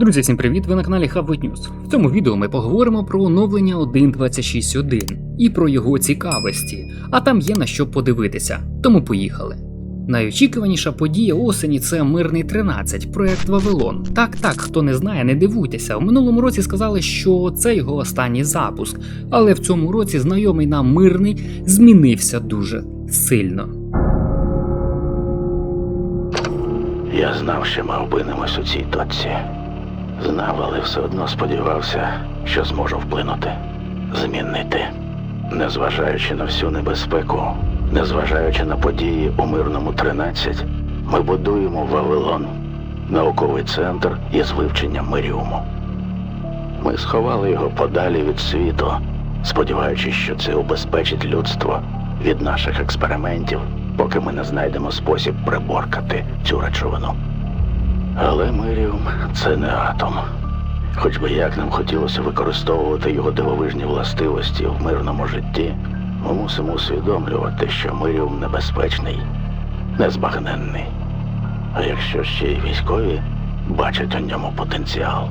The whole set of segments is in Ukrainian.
Друзі, всім привіт! Ви на каналі Хабвит News. В цьому відео ми поговоримо про оновлення 1.26.1 і про його цікавості, а там є на що подивитися. Тому поїхали. Найочікуваніша подія осені це Мирний 13, проект Вавилон. Так, так, хто не знає, не дивуйтеся. В минулому році сказали, що це його останній запуск, але в цьому році знайомий нам мирний змінився дуже сильно. Я знав, що ми опинимось у цій точці. Знав, але все одно сподівався, що зможу вплинути, змінити. Незважаючи на всю небезпеку, незважаючи на події у мирному 13, ми будуємо Вавилон, науковий центр із вивчення Миріуму. Ми сховали його подалі від світу, сподіваючись, що це убезпечить людство від наших експериментів, поки ми не знайдемо спосіб приборкати цю речовину. Але Миріум це не атом. Хоч би як нам хотілося використовувати його дивовижні властивості в мирному житті, ми мусимо усвідомлювати, що Миріум небезпечний, незбагненний. А якщо ще й військові бачать у ньому потенціал.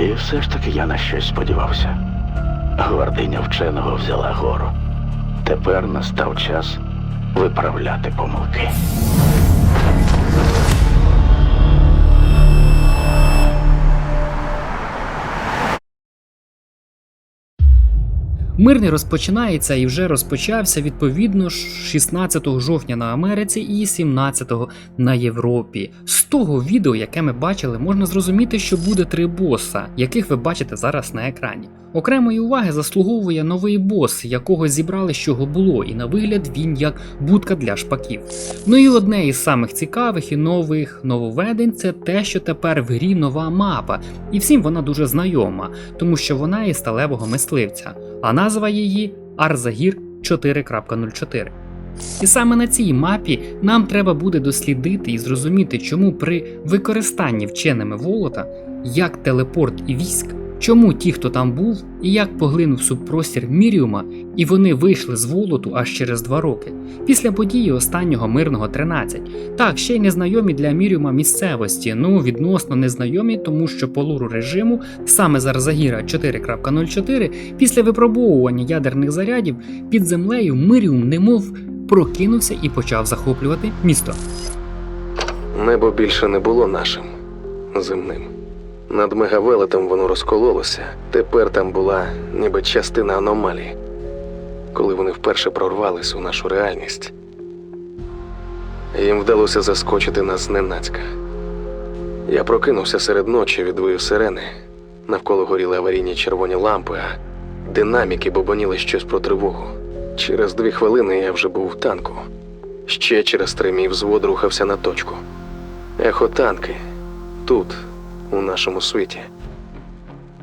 І все ж таки я на щось сподівався. Гвардиня вченого взяла гору. Тепер настав час виправляти помилки. Мирний розпочинається і вже розпочався відповідно 16 жовтня на Америці і 17 на Європі. З того відео, яке ми бачили, можна зрозуміти, що буде три боса, яких ви бачите зараз на екрані. Окремої уваги заслуговує новий бос, якого зібрали з чого було, і на вигляд він як будка для шпаків. Ну і одне із самих цікавих і нових нововведень це те, що тепер в грі нова мапа, і всім вона дуже знайома, тому що вона із сталевого мисливця, а назва її Арзагір 4.04. І саме на цій мапі нам треба буде дослідити і зрозуміти, чому при використанні вченими волота, як телепорт і військ, чому ті, хто там був, і як поглинув субпростір Міріума, і вони вийшли з волоту аж через два роки, після події останнього мирного 13. Так, ще й незнайомі для Міріума місцевості, ну відносно незнайомі, тому що по луру режиму саме з Арзагіра 4.04 після випробовування ядерних зарядів під землею Миріум немов прокинувся і почав захоплювати місто. Небо більше не було нашим земним. Над мегавелетом воно розкололося. Тепер там була ніби частина аномалії. Коли вони вперше прорвались у нашу реальність, їм вдалося заскочити нас зненацька. Я прокинувся серед ночі від вою сирени. Навколо горіли аварійні червоні лампи, а динаміки бобоніли щось про тривогу. Через дві хвилини я вже був в танку. Ще через три мій взвод рухався на точку. Ехотанки тут, у нашому світі.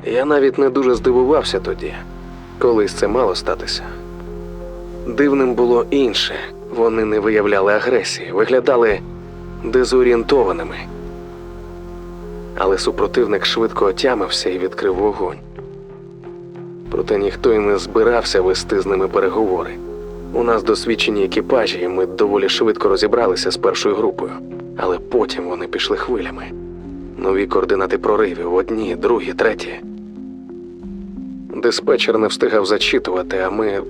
Я навіть не дуже здивувався тоді, колись це мало статися. Дивним було інше. Вони не виявляли агресії, виглядали дезорієнтованими. Але супротивник швидко отямився і відкрив вогонь. Проте ніхто й не збирався вести з ними переговори. У нас досвідчені екіпажі, і ми доволі швидко розібралися з першою групою, але потім вони пішли хвилями. Нові координати проривів одні, другі, треті. Диспетчер не встигав зачитувати, а ми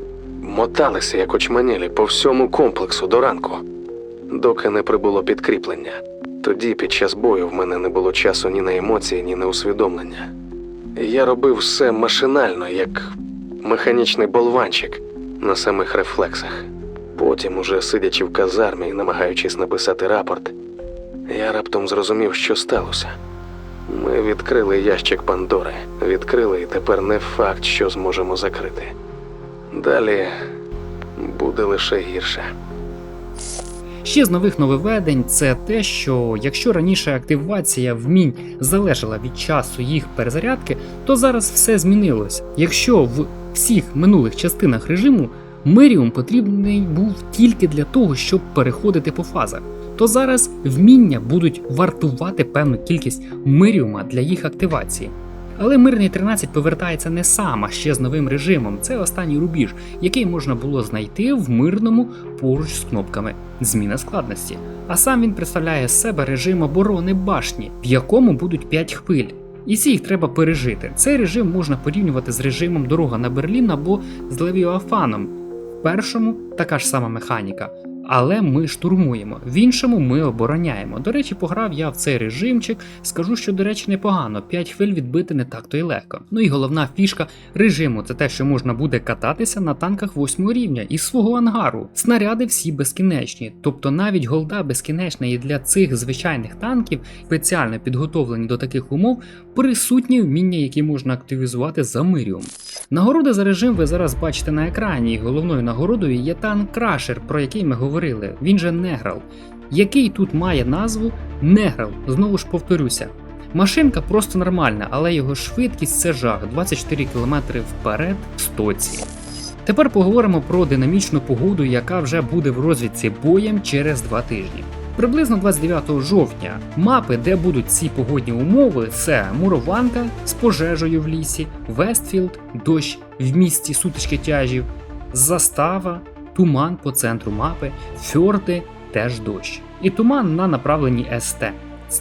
моталися, як очманілі, по всьому комплексу до ранку, доки не прибуло підкріплення. Тоді, під час бою, в мене не було часу ні на емоції, ні на усвідомлення. Я робив все машинально, як механічний болванчик на самих рефлексах. Потім, уже сидячи в казармі і намагаючись написати рапорт, я раптом зрозумів, що сталося. Ми відкрили ящик Пандори, відкрили і тепер не факт, що зможемо закрити. Далі буде лише гірше. Ще з нових нововведень це те, що якщо раніше активація вмінь залежала від часу їх перезарядки, то зараз все змінилось. Якщо в всіх минулих частинах режиму Меріум потрібний був тільки для того, щоб переходити по фазах, то зараз вміння будуть вартувати певну кількість миріума для їх активації. Але мирний 13 повертається не сам, а ще з новим режимом. Це останній рубіж, який можна було знайти в мирному поруч з кнопками зміна складності. А сам він представляє з себе режим оборони башні, в якому будуть 5 хвиль. І всі їх треба пережити. Цей режим можна порівнювати з режимом Дорога на Берлін або з Левіафаном. В першому така ж сама механіка. Але ми штурмуємо, в іншому ми обороняємо. До речі, пограв я в цей режимчик. Скажу, що, до речі, непогано. 5 хвиль відбити не так то й легко. Ну і головна фішка режиму це те, що можна буде кататися на танках 8 рівня із свого ангару. Снаряди всі безкінечні, тобто навіть голда безкінечна і для цих звичайних танків, спеціально підготовлені до таких умов, присутні вміння, які можна активізувати за миріум. Нагороди за режим ви зараз бачите на екрані, головною нагородою є танк Крашер, про який ми говорили. Він же Неграл, який тут має назву Неграл. Знову ж повторюся. Машинка просто нормальна, але його швидкість це жах 24 км вперед в стоці. Тепер поговоримо про динамічну погоду, яка вже буде в розвідці боєм через два тижні. Приблизно 29 жовтня мапи, де будуть ці погодні умови, це мурованка з пожежею в лісі, Вестфілд, дощ в місті сутички тяжів, застава, туман по центру мапи, фьорди теж дощ. І туман на направленні СТ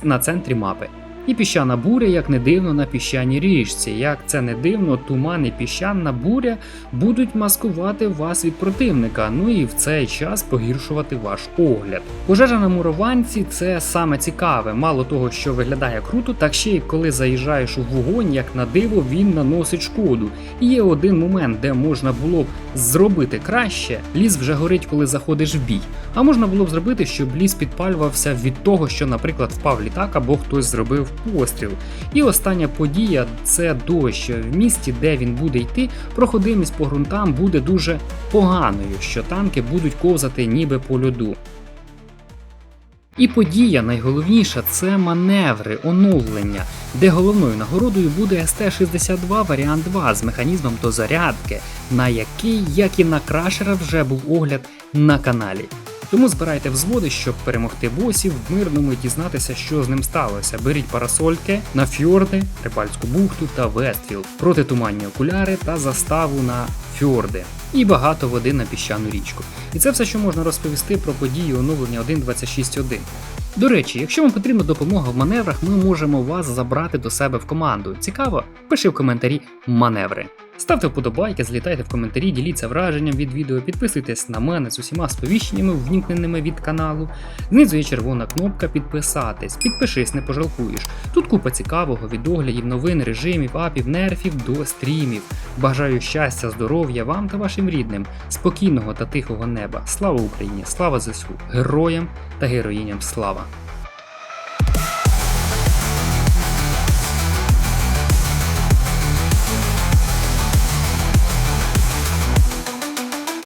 на центрі мапи. І піщана буря, як не дивно, на піщаній річці. Як це не дивно, туман і піщана буря будуть маскувати вас від противника, ну і в цей час погіршувати ваш огляд. Пожежа на мурованці це саме цікаве. Мало того, що виглядає круто, так ще й коли заїжджаєш у вогонь, як на диво, він наносить шкоду. І є один момент, де можна було б зробити краще. Ліс вже горить, коли заходиш в бій. А можна було б зробити, щоб ліс підпалювався від того, що, наприклад, впав літак або хтось зробив постріл. І остання подія це дощ. В місті, де він буде йти, проходимість по ґрунтам буде дуже поганою, що танки будуть ковзати ніби по льоду. І подія найголовніша це маневри, оновлення, де головною нагородою буде СТ-62 варіант 2 з механізмом дозарядки, на який, як і на крашера, вже був огляд на каналі. Тому збирайте взводи, щоб перемогти босів в мирному і дізнатися, що з ним сталося. Беріть парасольки на фьорди, Рибальську бухту та Вестфілд, протитуманні окуляри та заставу на фьорди. І багато води на піщану річку. І це все, що можна розповісти про події оновлення 1.26.1. До речі, якщо вам потрібна допомога в маневрах, ми можемо вас забрати до себе в команду. Цікаво? Пиши в коментарі маневри. Ставте вподобайки, злітайте в коментарі, діліться враженням від відео, підписуйтесь на мене з усіма сповіщеннями, ввімкненими від каналу. Знизу є червона кнопка підписатись. Підпишись, не пожалкуєш. Тут купа цікавого від оглядів, новин, режимів, апів, нерфів до стрімів. Бажаю щастя, здоров'я вам та вашим рідним, спокійного та тихого неба. Слава Україні! Слава ЗСУ! Героям та героїням слава!